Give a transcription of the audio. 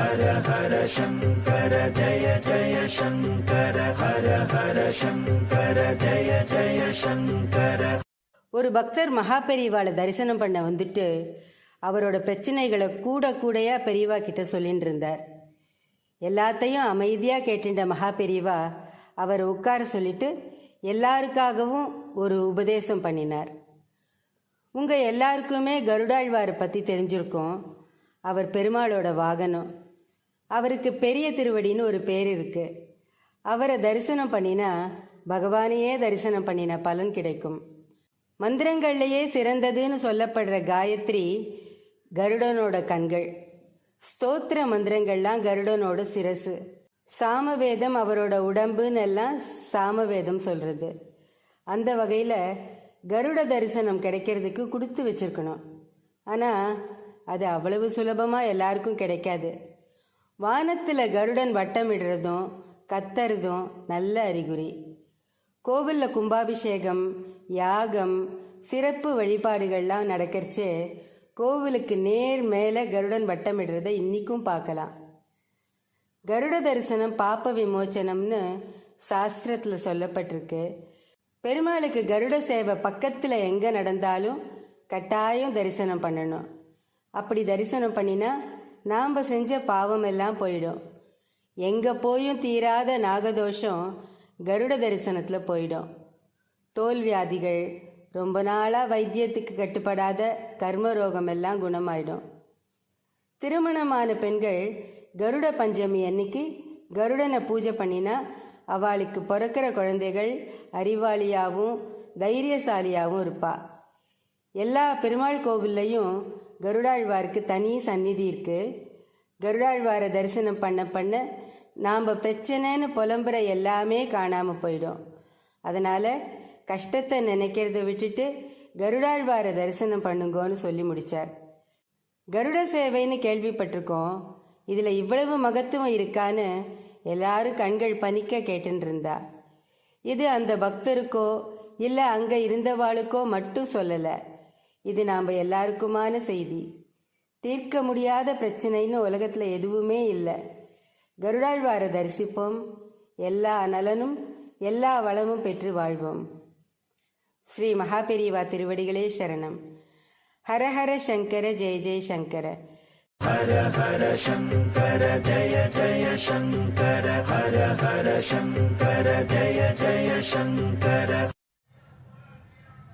ஹர ஹர சங்கர ஜய ஜய சங்கர ஹர ஹர சங்கர ஜய ஜய சங்கர. ஒரு பக்தர் மகா பெரியவாளை தரிசனம் பண்ண வந்துட்டு அவரோட பிரச்சனைகளை கூட கூடையா பெரியவா கிட்ட சொல்லிட்டு இருந்தார். எல்லாத்தையும் அமைதியா கேட்டுட்ட மகா பெரியவா அவரை உட்கார சொல்லிட்டு எல்லாருக்காகவும் ஒரு உபதேசம் பண்ணினார். உங்க எல்லாருக்குமே கருடாழ்வாரை பத்தி தெரிஞ்சிருக்கோம். அவர் பெருமாளோட வாகனம். அவருக்கு பெரிய திருவடின்னு ஒரு பேர் இருக்கு. அவரை தரிசனம் பண்ணினா பகவானையே தரிசனம் பண்ணின பலன் கிடைக்கும். மந்திரங்கள்லேயே சிறந்ததுன்னு சொல்லப்படுற காயத்ரி கருடனோட கண்கள். ஸ்தோத்திர மந்திரங்கள்லாம் கருடனோட சிரசு. சாமவேதம் அவரோட உடம்புன்னு எல்லாம் சாமவேதம் சொல்றது. அந்த வகையில் கருட தரிசனம் கிடைக்கிறதுக்கு கொடுத்து வச்சிருக்கணும். ஆனால் அது அவ்வளவு சுலபமாக எல்லாருக்கும் கிடைக்காது. வானத்தில் கருடன் வட்டமிடுறதும் கத்தறதும் நல்ல அறிகுறி. கோவிலில் கும்பாபிஷேகம் யாகம் சிறப்பு வழிபாடுகள்லாம் நடக்கிறச்சு கோவிலுக்கு நேர் மேலே கருடன் வட்டமிடுறதை இன்னிக்கும் பார்க்கலாம் கருட தரிசனம் பாப்ப விமோச்சனம்னு சாஸ்திரத்தில் சொல்லப்பட்டிருக்கு. பெருமாளுக்கு கருட சேவை பக்கத்தில் எங்கே நடந்தாலும் கட்டாயம் தரிசனம் பண்ணணும். அப்படி தரிசனம் பண்ணினா நாம் செஞ்ச பாவம் எல்லாம் போயிடும். எங்கே போயும் தீராத நாகதோஷம் கருட தரிசனத்தில் போயிடும். தோல் வியாதிகள் ரொம்ப நாளாக வைத்தியத்துக்கு கட்டுப்படாத கர்ம ரோகம் எல்லாம் குணமாயிடும். திருமணமான பெண்கள் கருட பஞ்சமி அன்னைக்கு கருடனை பூஜை பண்ணினா அவளுக்கு பிறக்கிற குழந்தைகள் அறிவாளியாகவும் தைரியசாலியாகவும் இருப்பாள் எல்லா பெருமாள் கோவில்லையும் கருடாழ்வாருக்கு தனி சந்நிதி இருக்கு. கருடாழ்வாரை தரிசனம் பண்ண பண்ண நாம் பிரச்சனைன்னு புலம்புற எல்லாமே காணாமல் போயிடும். அதனால் கஷ்டத்தை நினைக்கிறத விட்டுட்டு கருடாழ்வாரை தரிசனம் பண்ணுங்கோன்னு சொல்லி முடித்தார் கருட சேவைன்னு கேள்விப்பட்டிருக்கோம். இதில் இவ்வளவு மகத்துவம் இருக்கான்னு எல்லாரும் கண்கள் பணிக்க கேட்டுருந்தா இது அந்த பக்தருக்கோ இல்லை அங்கே இருந்தவாளுக்கோ மட்டும் சொல்லலை. இது நாம் எல்லாருக்குமான செய்தி. தீர்க்க முடியாத பிரச்சனைன்னு உலகத்தில் எதுவுமே இல்லை. கருடாழ்வாரை தரிசிப்போம். எல்லா நலனும் எல்லா வளமும் பெற்று வாழ்வோம். ஸ்ரீ மகாபெரிவா திருவடிகளே சரணம். ஹர ஹர சங்கர ஜெய ஜெய சங்கர. ஹர ஹர சங்கர ஜய ஜய சங்கர. ஹர ஹர சங்கர ஜய ஜய சங்கர.